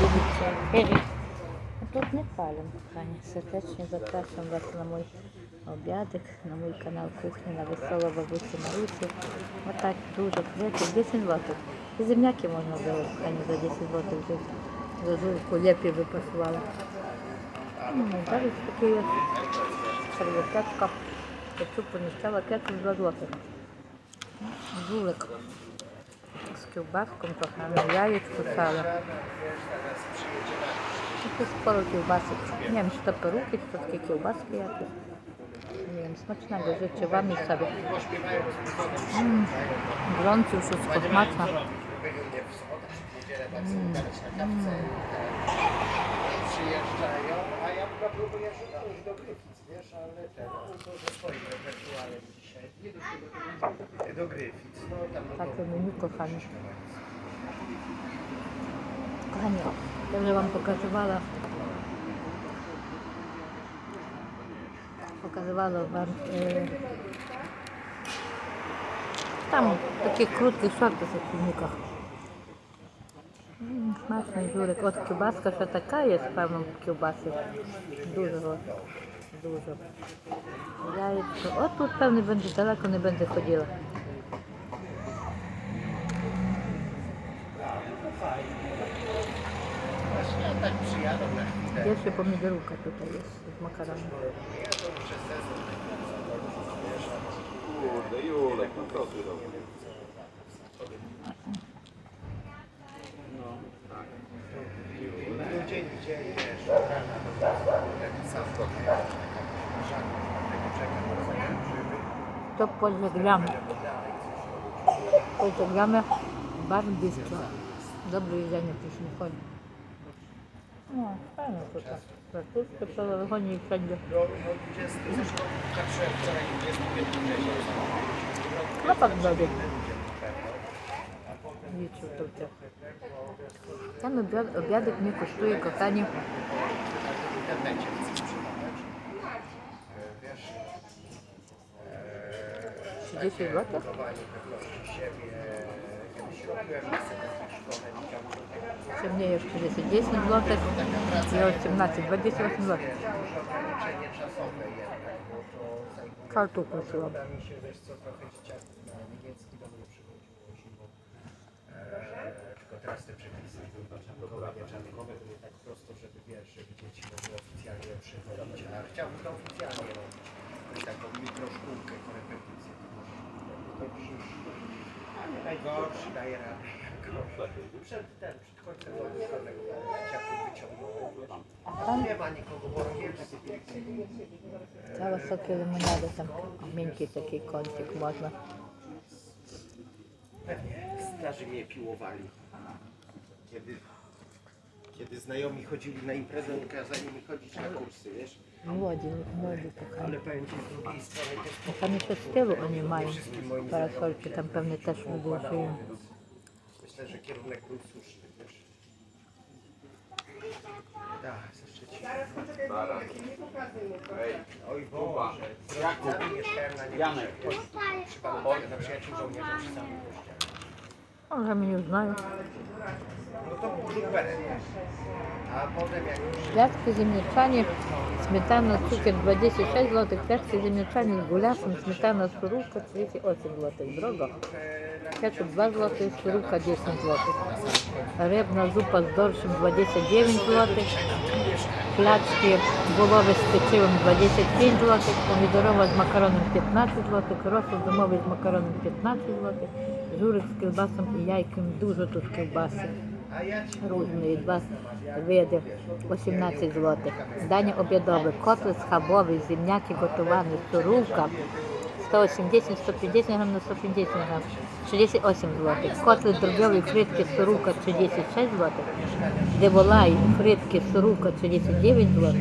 дивіться. Тут не палимо, кохані. Сердечно запрошуємо вас на мій обідик, на мій канал кухні на весело бабусі Марусі. Отак дуже флеки, 10 злотих. І земляки можна було, кохані, за 10 злотих вже за журку лепі випасували. М, Зараз такі є сервітетка. Хочу поміщала кетчуп 2 злотих. Жулик z kiełbaską trochę, jajek rzucałem. Tu sporo kiełbasek. Nie wiem, czy to peruki, czy to takie kiełbaski jakieś. Nie wiem, smacznego życzę Wam i sobie. Mm, gorący już wszystko mm, mm. Przyjeżdżają, a ja próbuję do Gryfic, wiesz, ale to ze swoim repertuarem. Takie menu, kochani. Kochani, o, dobrze Wam pokazywała. Pokazywała Wam e, tam takie krótkie shorty w filmikach. Mm, Smaczny żurek. Od kiełbaska ще така є з певном кiełбаси. Дуже о, dużo. Jajeczko. O, tu pewnie będzie daleko, nie będę chodziła. Jeszcze pomidorówka tutaj jest z makaronem. Kurde, Julek, no co ty robisz? No, tak. Dzień, dzień, wiesz, sam to Pożegnamy bardzo bistro. Dobre jedzenie też nie chodzi. No, fajnie tutaj. Praktycznie przełożenie i wszędzie. No, no 20, zresztą patrzyłem wczoraj 21 miesiąc. 10 latach? Czy już 40, 10 złotych i 18, 28 lat. Kartu kupiłam. Tylko teraz te przepisy blokowe były tak prosto, żeby wiesz, dzieci mogły oficjalnie przychodzić, chciałbym to oficjalnie robić. Taką mikroszkółkę korepetycyjną. To przyszło. A nie najgorszy, daje radę. Przed ten, przed końcem szkolnego dzieciaków wyciągnąłem, wiesz. Nie ma nikogo, bo Całe soki lemoniady tam. Miękki taki kącik można. Pewnie starzy mnie piłowali. Kiedy, kiedy znajomi chodzili na imprezę, kazali mi chodzić na kursy, wiesz? Młodzi, młodzi kochani. Ale powiem ci z drugiej strony też Tam jeszcze z tyłu oni mają parasolki, tam pewnie też wygłoszują. myślę, że kierunek był słuszny, wiesz? Tak, ze Szczecina. Ej, Oj Boże, jak mieszkałem na Janek, Niemczech, wiesz? Przypadek na przyjaciół żołnierza przy samym kościele. Może mnie znają. Płatki ziemniaczane, śmietana, cukier 26 zł, płatki ziemniaczane z gulaszem, śmietana, surówka 38 zł, drogo. Ketchup 2 zł, surówka 10 zł. Rybna zupa z dorszem 29 zł. Placki wołowe z pieczyłem 25 zł, pomidorowa z makaronem 15 zł, rosół domowy z makaronem 15 zł, żurek z kiełbasą i jajkiem, dużo tu kiełbasy różne, dwa види 18 зł. Дання обідове, котли схабові, земняки готовані, сурувка 180, 150 грам на 150 грам, 68 зł. Котли дробові, фритки, сурувка 36 зł. Деволай, фритки, сурувка 39 зł.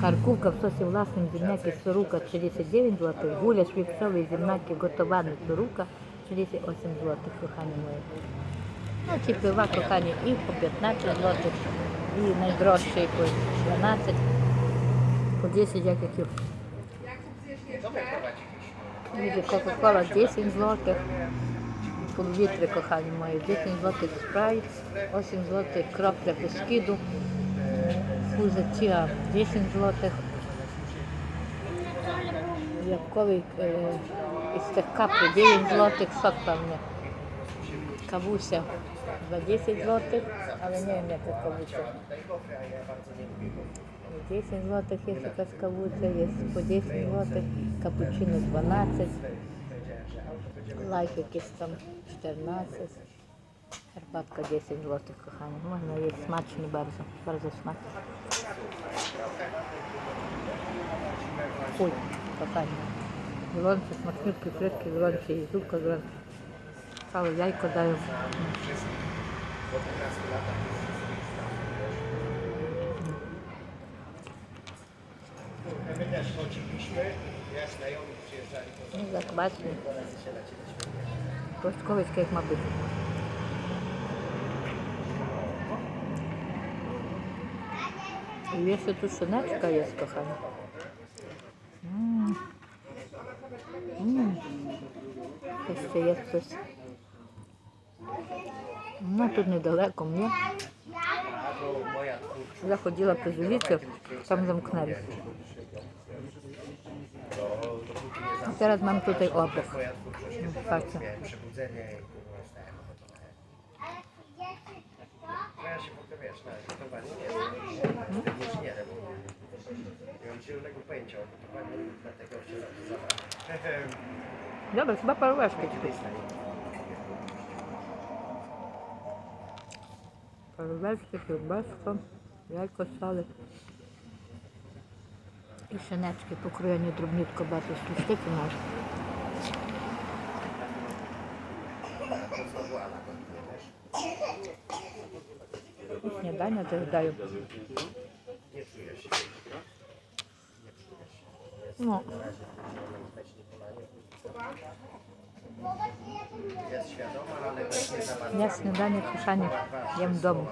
Каркувка в сосі власним земняки, сурувка 39 зł. Гуляш віпсовий земняки, готований, сурувка 38 зł, кохані мої. Ну, ці пива, кохані, і по 15 злотих, і найдорожчі по 12, по 10 як які. Widzę Coca-Cola 10 złotych, пол-літри, кохані мої. 10 злотих спрайт, 8 злотих крапля без скиду, фузиція 10 злотих. Ябковий е, із тих каплі 9 злотих, сок певне. Кавуся за 10 злотих, але nie wiem jaka 10 zł jest jakaś kawusia, jest po 10 zł, cappuccino 12, life jakieś tam 14, herbatka 10 zł, kochani. Można jeść smacznie bardzo, bardzo smacznie. Fuj, kochani. Gorące, smaczniutkie frytki, gorące i zupka gorąca. Całe jajko dają. Po 15 latach My też chodziliśmy, jak znajomi przyjeżdżali, to No, Mm. Ще є хтось. Ну, тут недалеко мені. Я ходила по вулиці, там замкнули. А зараз мам тут обох. Бачу. Nie, nie, nie. Ja mam zielonego pęcia, dlatego chciałem zabrać. To zabrałem. Dobra, chyba paróweczkę ci Paróweczkę, kiełbasko, jajko, sole. I szyneczki pokrojone drobniutko, bardzo tłuszczyki masz. To znowu Ala gotuje, wiesz? I śniadania też dają. Nie czujesz się. No, Na razie zielonego weź nie polanie. Jest świadoma, ale weź nie za bardzo. ja śniadanie, kochanie, jem w domu.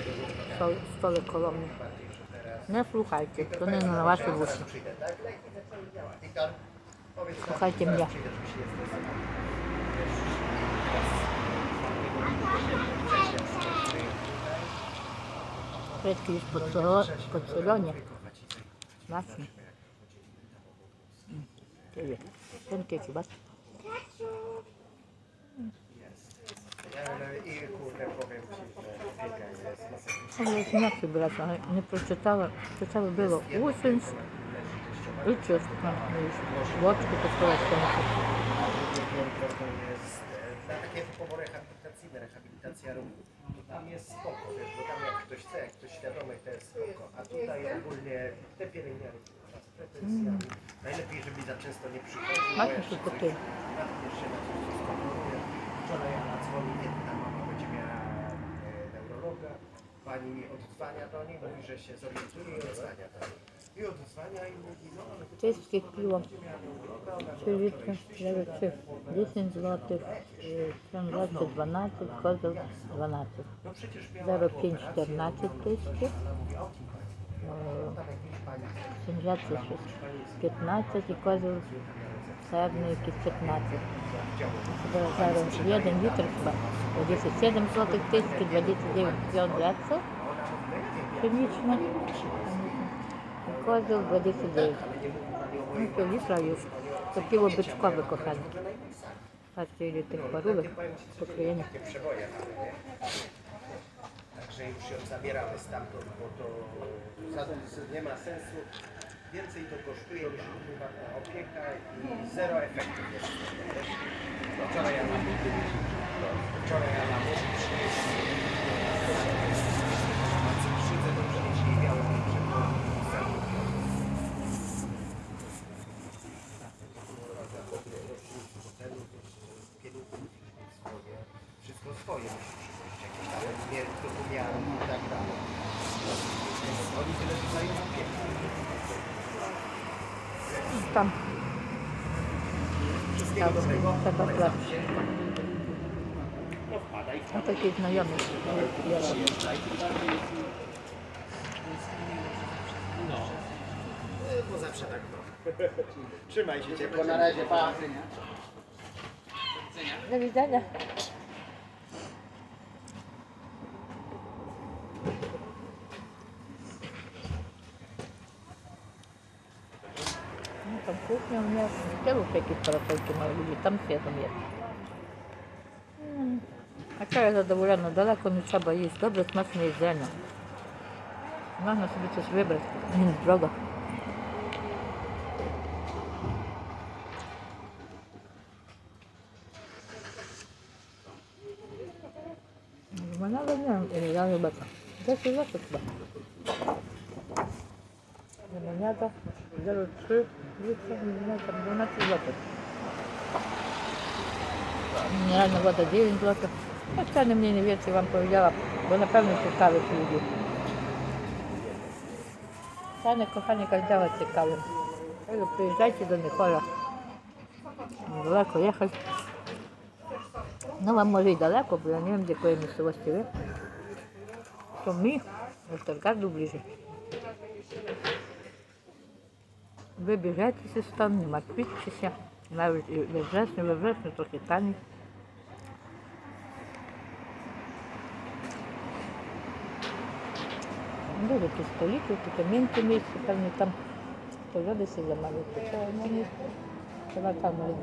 Powie i Bo nie chcę zbiegać powrotu. Gotujemy i to? Przepraszam, tutaj właścicieli rozmawiają. Przynajmniej jeden właściciel, to ich opowiadał, to co? Znaczy bracia, nie przeczytałem. Przeczytałem było usiąść, uciec, łoczki kościoła takie typowo rehabilitacyjne, rehabilitacja ruchu. Tam jest spoko, wiesz, bo tam jak ktoś chce, jak ktoś świadomy, to jest spoko. A tutaj ogólnie te pielęgniarki z pretensjami. Najlepiej, żeby za często nie przychodził, bo jeszcze coś, się na coś skontroluje. Wczoraj Anna dzwoni, Pani odzwania do niej, mówi, że się zorientuje i odzwania do niej. I odzwania i mówi, no ale Wszystkich piło 3 litry, 4, 3, 10 zł, 7 zł 12, kozł 12. no przecież miała 0,5 14 tysięcy, sędziacy 15 i kozł jakieś 15. Chyba 0,1 litr chyba 27 zł tysięcy, 29 piodracy pszeniczne i 29. No to litra już. To piło byczkowe, kochani. Patrzcie ile tych parówek pokrojenia. takie przeboje mamy, nie? Także już ją zabieramy stamtąd, bo to nie ma sensu. Więcej to kosztuje niż prywatna opieka i zero efektów jest. Wczoraj ja mam Wczoraj ja mam Przyjdę do przynieśli białe Wszystko swoje musisz przywieźć, jakieś tam miary do pomiaru i tak dalej. Oni tyle dostają opiekę. Tam do tego. Trzeba. No wpadaj, A wpadaj. taki znajomy. No. Bo zawsze tak to. Trzymaj się ciepło. Na razie, pa. Do widzenia. No tam mnie tylu jakieś parasolki małe ludzi, tam siedzą jest. Mm. A ja zadowolona, daleko nie trzeba iść, dobre, smaczne jedzenie. Można sobie coś wybrać, nie jest drogo. No nawet nie wiem, ile ja chyba to. 10 zł chyba. Lemoniada 0,3 litra, nie tam 12 zł. Mineralna woda 9 zł. No ceny mniej więcej Wam powiedziałam, bo na pewno ciekawych ludzi. Ceny, kochani, każdego ciekawe. Także przyjeżdżajcie do Nichola. Daleko jechać. No Wam może i daleko, bo ja nie wiem, z jakiej miejscowości Wy. To mi, do Stargardu bliżej. Wybierzecie się stąd, nie martwicie się. Nawet i we wrześniu, we wrześniu trochę taniej. Dużo tu stolików, tylko miękkie miejsce, pewnie tam pogody się zamawiać. To no nie, trzeba tam ale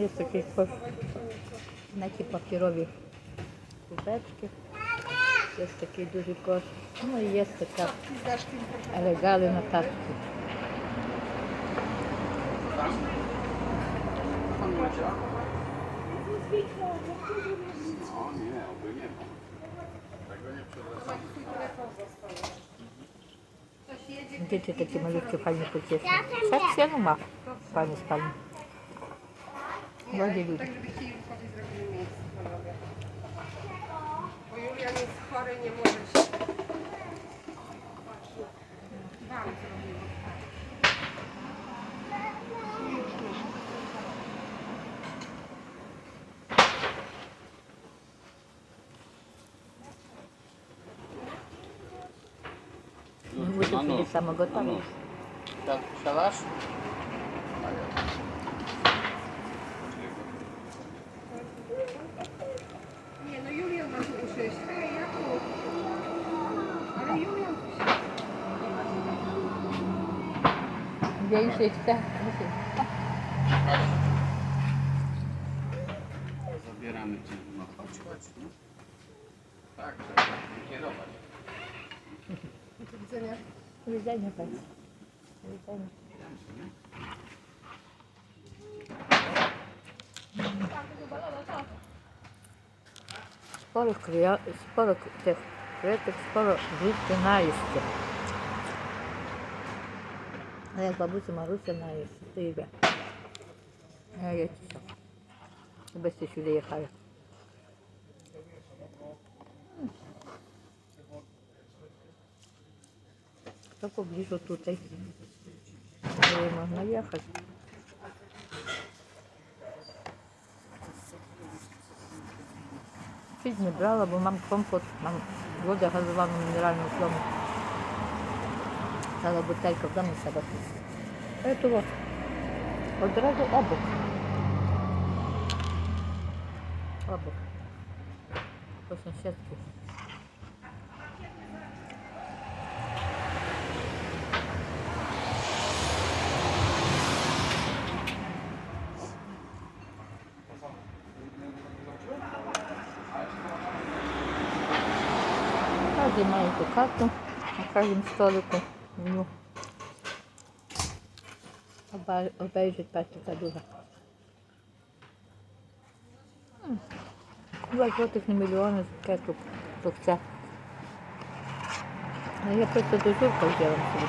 jest taki kosz na takie papierowe kubeczki. Jest taki duży kosz. No i jest taka regale na taczki. Pan Macia? No nie, oby nie ma. Tego nie przepraszam. Dzieci takie malutkie fajnie pocieszą. Sekcja no ma. Fajnie spalnie. Bardziej ludzie. Tak, żebyście Julkowi zrobili miejsce muszę sobie samo gotować. Si- Siadasz? Nie, no Julian ma tu usiąść. Hej, Jakub. Ale Julian tu. Więcej chce. Zabieramy cię. No chodź, chodź. No. Tak, trzeba kierować. Do widzenia. Вязание опять. Вязание. Спору кря... спору тех креток, спору на наисти. А я бабуся Маруся наисти. Ты, ребят. А я тебе. Без еще доехали. Ja jedźcie się. Żebyście сюди jechali. To w pobliżu tutaj. Gdzie można jechać. Pić nie brała, bo mam kompot, mam wodę gazowaną mineralną z domu. Cała butelka w ma эту карту на każdym stoliku. Ну. Hmm. 2 złotych na miliony z ketchup. хто chce. А я просто дозорка взяла собі.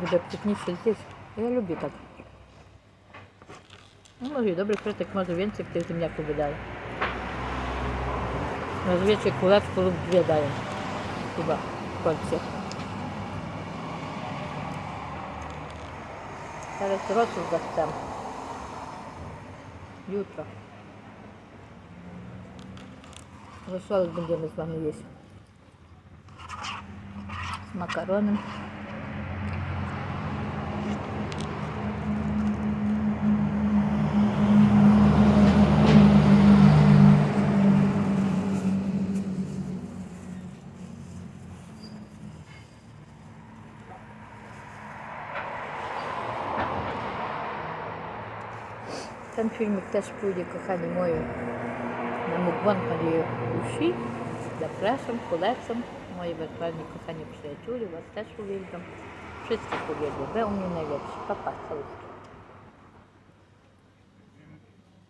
Буде вкусніше здесь. Я люблю так. Ну, może i dobry kwiatek, może więcej w tych ziemniaków Разведчик кулак в клуб две дали. Типа кольце. Зараз росу достам. Jutro. Русалок будем с вами есть. С макароном. filmik też pójdzie, kochani moi, na mukbang Marii Usi. Zapraszam, polecam. moje wirtualni kochani przyjaciół, Was też uwielbiam. Wszystkich uwielbiam. Wy u mnie najlepsi. Papa, pa,